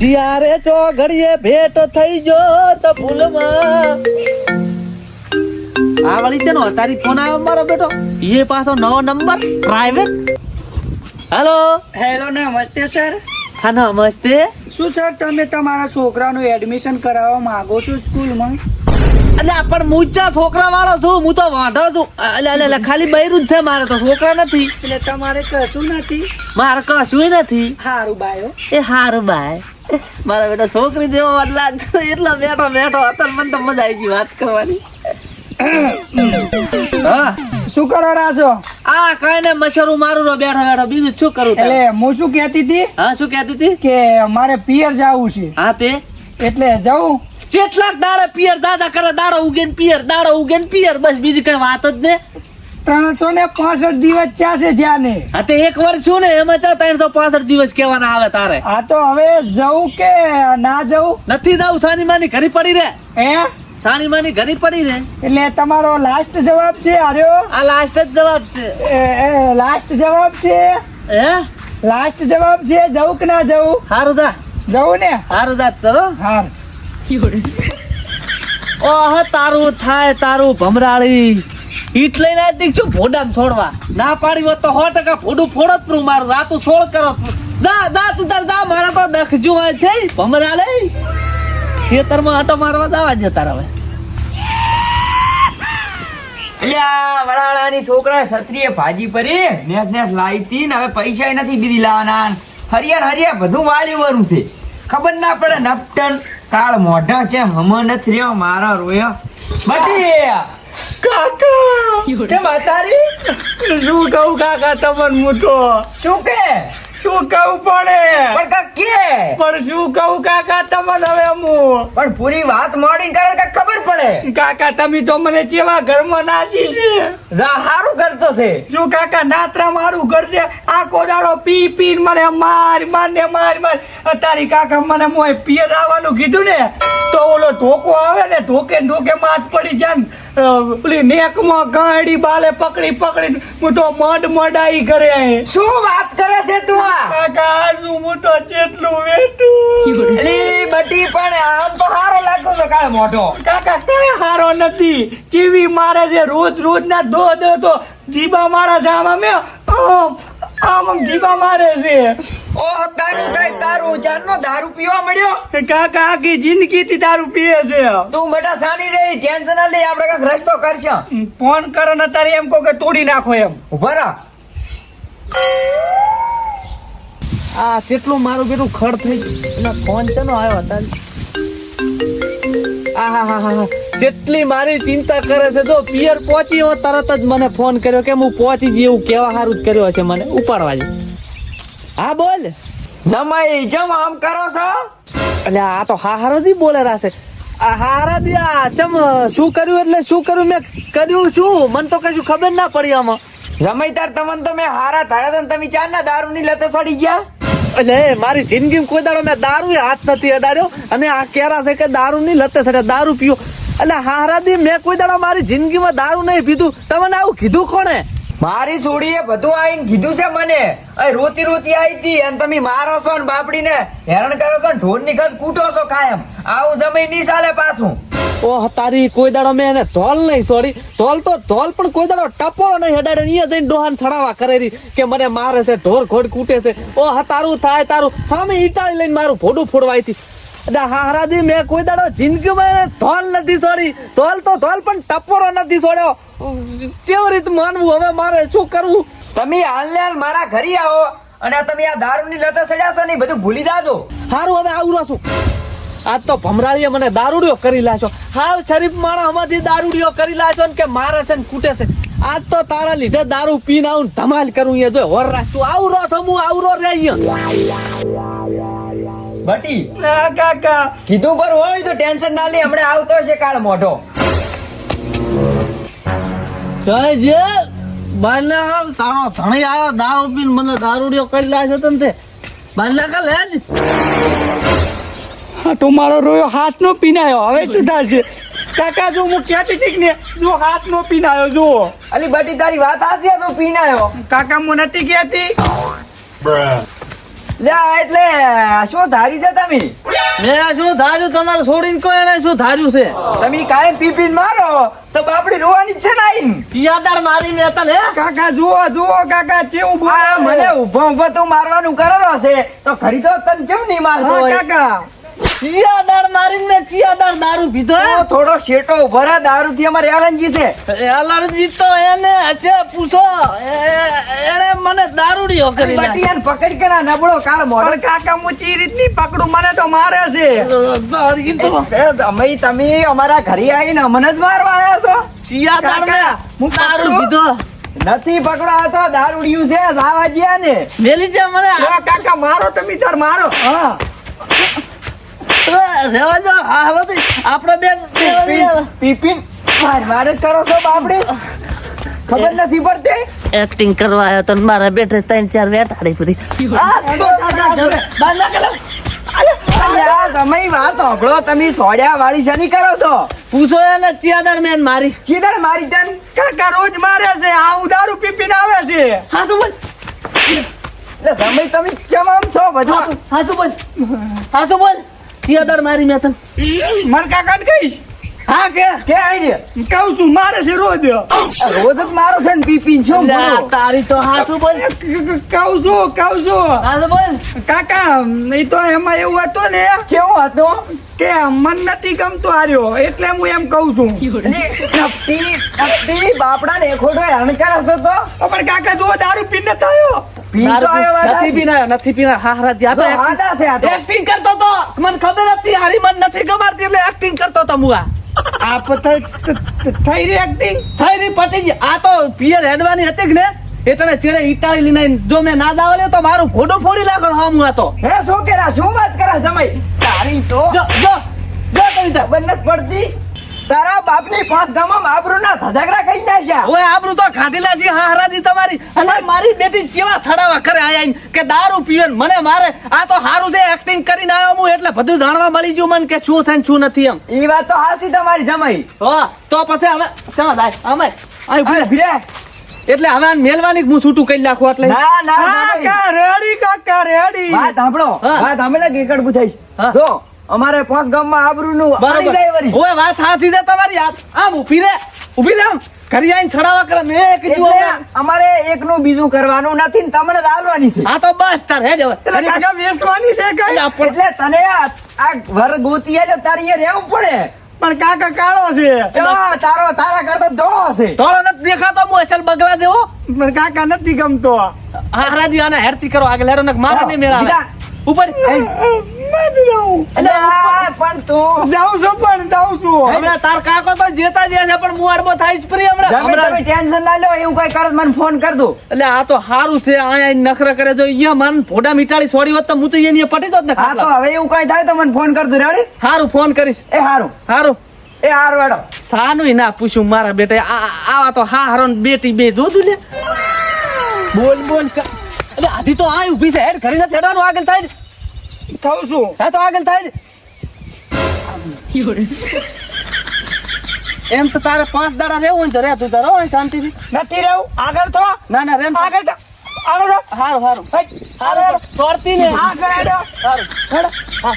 જ્યારે ચો ઘડીએ ભેટ થઈ જો તો ભૂલમાં. આ વાળી છે ને તારી ફોન આવ્યો મારો બેટો. એ પાછો નવો નંબર પ્રાઇવેટ હેલો હેલો નમસ્તે સર હા નમસ્તે. શું સર તમે તમારા છોકરાનું એડમિશન કરાવવા માંગો છો સ્કૂલમાં? એટલે પણ મૂચા છોકરા વાળો છું હું તો વાંઢો છું. એટલે એટલે એટલે ખાલી બૈરું જ છે મારે તો છોકરા નથી. એટલે તમારે કશું નથી? મારે કશું નથી. હારું બાયો એ હારું બાય મારા બેટા છોકરી જેવો વાત લાગતો એટલો બેઠો બેઠો અત્યારે મને તો મજા આવી ગઈ વાત કરવાની. હા. શું કરો છો? આ કઈ ને મચ્છરું મારું રો બેઠો બેઠો. બીજું શું કરું એટલે હું શું કહેતી હતી? હા શું કહેતી હતી? કે મારે પિયર જવું છે. હા તે? એટલે જવું? કેટલાક દાડા પિયર દાદા કરે દાડો ઉગે ને પિયર દાડો ઉગે ને પિયર. બસ બીજી કઈ વાત જ ને ત્રણસો ને પાસઠ દિવસ ચાસે જ્યાં ને હા તે એક વર્ષ શું ને? એમાં ચા ત્રણસો પાસઠ દિવસ કેવાના આવે તારે. આ તો હવે જવું કે ના જવું? નથી જવું સાની માની ઘરી પડી રે હે? સાની માની ઘરી પડી રે એટલે તમારો લાસ્ટ જવાબ છે આર્યો. આ લાસ્ટ જ જવાબ છે. લાસ્ટ જવાબ છે. હે? લાસ્ટ જવાબ છે જવું કે ના જવું? હારું જા. જવું ને? હારું જા ચલો. હાર. ઓહ તારું થાય તારું ભમરાળી. ઈટ લઈને આજ દીક છું ભોડામ છોડવા. ના પાડી હોત તો સો ટકા ભોડું ફોડો જ પ્રું મારું રાતું છોડ કરો દા જા તું તાર દા મારા તો દખજુ આ થઈ. ભમરાળી ખેતરમાં આટો મારવા દાવા જતા હવે. અલ્યા છોકરા ક્ષત્રિય ભાજી પરી. નેટ નેટ લાવી ને હવે પૈસા નથી બીજી લાવવાના હરિયા હરિયા બધું વાળ્યું વાળું છે. ખબર ના પડે નપટન કાળ મોઢા છે હમ નથી રહ્યો, મારો રોયો. બટી! કાકા! કેમ અતારી? શું કહું કાકા તમને હું તો? શું કે? શું કહું પડે પણ કાક? કે પણ શું કહું કાકા તમને હવે હું પણ પૂરી વાત મોડી કરે કે ખબર પડે? કાકા તમે તો મને જેવા ઘરમાં નાસી છે. જા હારું કરતો છે. શું કાકા નાત્રા મારું ઘર છે? આ દાડો પી પી મને માર માર ને માર માર. તારી કાકા મને મોય પીએ આવવાનું કીધું ને તો ઓલો ધોકો આવે ને ધોકે ધોકે માથ પડી જાય પેલી નેકમાં ગાડી બાલે પકડી પકડી હું તો મડ મડાઈ કરે. શું વાત કરે છે તું કાકા તો જેટલું એલી બટી પણ આમ તો હારો લાગતો તો કાળ મોઢો. કાકા કઈ હારો નથી. ચીવી મારે છે રોજ રોજ ના દો દો. તો જીબા મારા આમ આમ જીબા મારે છે. ઓહ તારું કઈ તારું જાનનો દારૂ પીવા મળ્યો? કાકા આખી જિંદગી થી દારૂ પીએ છે. તું બેટા સાની રહી ટેન્શન ના લઈ આપણે કંઈક રસ્તો કરશે. ફોન કરો ને તારે એમ કહો કે તોડી નાખો એમ. ઊભા આ કેટલું મારું બેટું ખડ થઈ ગયું એના ફોન નો આવ્યો હતા? હા જેટલી મારી ચિંતા કરે છે તો પિયર પહોંચી હોય તરત જ મને ફોન કર્યો કે હું પહોંચી જઈ એવું કેવા સારું જ કર્યો હશે મને. ઉપાડવા જ હા બોલ. જમાઈ જમ આમ કરો છો? એટલે આ તો હા હારો દી બોલે રાસે આ હારા દી આ ચમ શું કર્યું એટલે શું કર્યું? મેં કર્યું શું? મને તો કશું ખબર ના પડી આમાં. જમાઈ તાર તમને તો મેં હારા ધાર્યા તા તમે ચાર ના દારૂ ની લતે સડી ગયા? એટલે મારી જિંદગીમાં કોઈ દાડો મેં દારૂ હાથ નથી અડાડ્યો. અને આ કેરા છે કે દારૂ ની લતે સડે દારૂ પીઓ. એટલે હારા દી મેં કોઈ દાડો મારી જિંદગીમાં દારૂ નહીં પીધું. તમને આવું કીધું કોણે? મારી સોડીએ બધું આવીને કીધું છે મને. અહીં રોતી રોતી આવી હતી અને તમે મારો છો ને બાપડીને હેરાન કરો છો ને ઢોરની ખત કૂટો છો કાયમ. આવું જમીનની ચાલે પાછું. ઓહ તારી કોઈ દાડો મેં એને ધોલ નહીં સોરી. ધોલ તો ધોલ પણ કોઈ દાડો ટપોરો નહીં હડાડ્યો અહીંયા જઈને ડોહાન છડાવા કરેરી કે મને મારે છે ઢોર ઘોડ કૂટે છે. ઓહ તારું થાય તારું. હા મેં ઈટાળી લઈને મારું ભોડું ફોડવાય હતી. એટલે હારાજી મેં કોઈ દાડો જિંદગીમાં એને ધોલ નથી છોડી ધોલ તો ધોલ પણ ટપોરો નથી છોડ્યો કેવી રીત માનવું? હવે મારે શું કરવું? તમે હાલ હાલ મારા ઘરે આવો અને તમે આ દારૂની ની ચડ્યાશો છો ને બધું ભૂલી જાજો. હારું હવે રહો છું. આજ તો ભમરાળીએ મને દારૂડિયો કરી લાશો હાવ શરીફ માણા આમાંથી દારૂડિયો કરી લાશો ને કે મારે છે ને કૂટે છે. આજ તો તારા લીધે દારૂ પીને આવું ધમાલ કરું એ જો હોર રાખ તું આવરો સમૂહ આવું રો રે બટી. ના કાકા. કીધું પર હોય તો ટેન્શન ના લે હમણાં આવતો છે કાળ મોઢો. સહજે બાલે તારો ધણી આવ્યો દારૂ પીને મને દારૂડિયો કરી લાશો તને તે. બાલે કા લે તો મારો રોયો હાસ નો પીનાયો. હવે શું થશે કાકા જો હું કહેતી હતી ને જો હાસ નો પીનાયો જો અલી બટી તારી વાત હાસી તો પીનાયો. કાકા હું નથી કહેતી. લ્યા એટલે શું ધારી છે તમે? મેં શું ધાર્યું? તમારે છોડીને કોઈ એને શું ધાર્યું છે? તમે કાયમ પી મારો? તો બાપડી રોવાની જ છે ને આઈને. પિયાદાર મારી મેં તને? કાકા જુઓ જુઓ કાકા ચેવું આ મને ઊભો ઊભો તું મારવાનું કરો છે. તો ખરી તો તને કેમ નહીં મારતો હા હોય કાકા ચિયાદાર મારીને મેં ચિયાદાર દારૂ પીધો થોડો શેટો દારૂ થી અમારે એલર્જી છે. એલર્જી તો એને છે પૂછો. એને મને દારૂડિયો કરી નાખ્યો. બટિયાને પકડ કે ના નબળો કાળ મોઢો. કાકા હું રીતની પકડું? મને તો મારે છે. દારૂ તો. અમે તમે અમારા ઘરે આવીને અમને જ મારવા આવ્યા છો? મેં કાકા, હું દારૂ પીધો. નથી પકડો તો દારૂડિયું છે જાવા જ્યા ને. મેલી જા મને. કાકા મારો તમે તાર મારો. હા. રેવા દો આ તો આપણે બેન પીપીન માર માર કરો છો બાપડી ખબર નથી પડતી એક્ટિંગ કરવા આવ્યો તો મારા બેટે ત્રણ ચાર વેટાડી પડી તમે વાત સાંભળો તમે સોડ્યા વાળી શની કરો છો? પૂછો એને ચિયાદળ મેન મારી. ચિયાદળ મારી તન કાકા રોજ મારે છે આ ઉદારું પીપીને આવે છે. હા શું બોલ. એટલે તમે તમે ચમામ છો બધા. હા શું બોલ. હા શું બોલ. ચિયાદાર મારી મેં તને. માર કાકાને કહીશ? હા કે? કે આઈડિયા? કહું છું મારે છે રોજ. રોજ જ મારો છે ને પીપી છો તારી તો હાથું બોલ. કહું છું કહું છું. હા બોલ. કાકા એ તો એમાં એવું હતું ને. કેવો હતો? કે મન નથી ગમતો આર્યો એટલે હું એમ કહું છું. ટપટી ટપટી બાપડા ને ખોટો હણકાર હતો તો? પણ કાકા જો દારૂ પીને થયો. નથી પીના નથી પીના. હા હા આ તો તો હાદા છે આ તો. એક્ટિંગ કરતો તો. મને ખબર હતી હારી મન નથી ગમાડતી એટલે એક્ટિંગ કરતો તો મુઆ. આ પ- થ- થ- થઈ રહી એક્ટિંગ થઈ ની પટી ગઈ. આ તો પિયર હેડવાની હતી કે ને. એટલે ચેડે ઇટાળી લઈને જો મેં ના દાવલ્યો તો મારું ફોટો ફોડી નાખો હા હું તો. હે શું કેરા શું વાત કરે જમાઈ તારી તો જો જો જો પડતી. તારા બાપની ફાસ ગામમાં આબરૂના ધજાગરા કરી નાખ્યા. ઓય આબરૂ તો ખાધેલા છે હરાજી તમારી. અને મારી બેટી કેવા છડાવા કરે આયા કે દારૂ પીવે મને મારે. આ તો હારું છે એક્ટિંગ કરીને આવ્યો હું એટલે બધું જાણવા મળી ગયું મને કે શું છે ને શું નથી એમ. ઈ વાત તો હાસી તમારી જમાઈ. હો તો પછી હવે ચાલો દાય અમે અહીં ભીરે. એટલે હવે આને મેલવાની હું છૂટું કરી નાખું એટલે ના ના. કાકા રેડી કાકા રેડી. વાત સાંભળો. હા. વાત સાંભળે કે એકડ પૂછાઈશ. જો અમારે પાંચ ગામમાં આબરૂનું પાણી જાય બરોબર ઓય વાત સાચી છે તમારી. આમ આમ ઊભી રે ઊભી રે આમ. ઘરી આઈને છડાવા કરે મેં કીધું એટલે. અમારે એકનું બીજું કરવાનું નથી ને તમને જ આલવાની છે. હા તો બસ તાર હે જવા એટલે કાકા વેસવાની છે કઈ? એટલે તને આ આ વર ગોતી આલ્યો તારી અહીંયા રહેવું પડે. પણ કાકા કાળો છે. ચા, તારો તારા કરતા ધોળો છે. ધોળો નથી દેખાતો હું અસલ બગલા દેવો. પણ કાકા નથી ગમતો. હરાજી આને હેરતી કરો આગળ હેરો ને મારે નહીં મેળ ઉપર. નથી જાઉં પણ તું. જાઉં છું પણ જાઉં છું. હમણાં તાર કાકો તો જેતા જે છે પણ હું અડબો થાય જ ફરી હમણાં. જમી તમે ટેન્શન ના લો એવું કઈ કરત મને ફોન કર દો. એટલે આ તો હારું છે આયા નખરા કરે જો અહીંયા માન ફોટા મીટાળી છોડી હોત તો હું તો એની પટી દોત ને હા તો હવે એવું કઈ થાય તો મને ફોન કરજો રેડી? હારું ફોન કરીશ. એ સારું હારું. એ હારું હેડો. સાનું ના પૂછ્યું મારા બેટા. આ આ- આવા તો હા હારો બેટી બે જોતું લે બોલ બોલ અરે આધી તો આ ઊભી છે હેડ ઘરે હેડવાનું આગળ થાય. થઉં છું. હા તો આગળ થાય. એમ તો તારે પાંચ દાડા રહેવું હોય ને તો રે તું તારો શાંતિથી. નથી રહેવું? આગળ તો ના ના રેમ આગળ તો આગળ હારું હારું. હારું છોડતી ને. આગળ. હારું. હા.